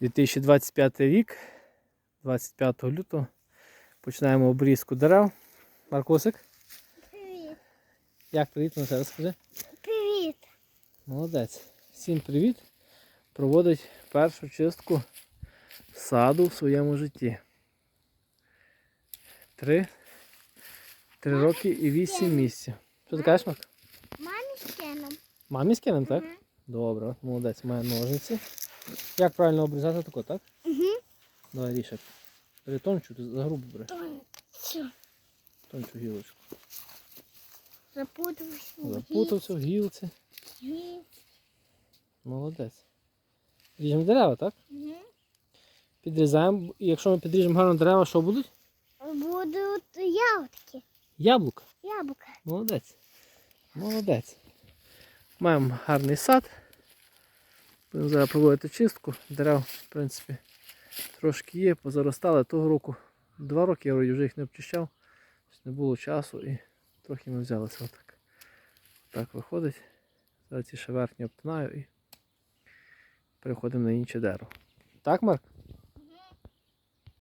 2025 рік, 25 лютого. Починаємо обрізку дерев. Маркусик, Привіт. як привіт, ну ще раз скажи. Привіт. Молодець. Всім привіт. Проводить першу чистку саду в своєму житті. Три, три роки і вісім місяців. Що ти кажеш, Марк? Мамі з Кеном. Мамі скинем, так? Мгм. Добре, молодець, має ножниці. Як правильно обрізати тако, так? Угу. Давай рішок. Бери тончу, ти за грубо бери. Все. Тончу гілочку. Запутався. Запутався в гілці. Угу. Молодець. Ріжемо дерева, так? Угу. Підрізаємо. І якщо ми підріжемо гарно дерева, що будуть? Будуть ягодки. Яблука. Яблука. Молодець. Молодець. Маємо гарний сад. Будемо зараз проводити чистку. Дерев, в принципі, трошки є, позаростали. Того року, два роки я вже їх не обчищав. Не було часу і трохи ми взялися отак. Так виходить. Зараз ці ще верхні обтинаю і переходимо на інше дерево. Так, Марк?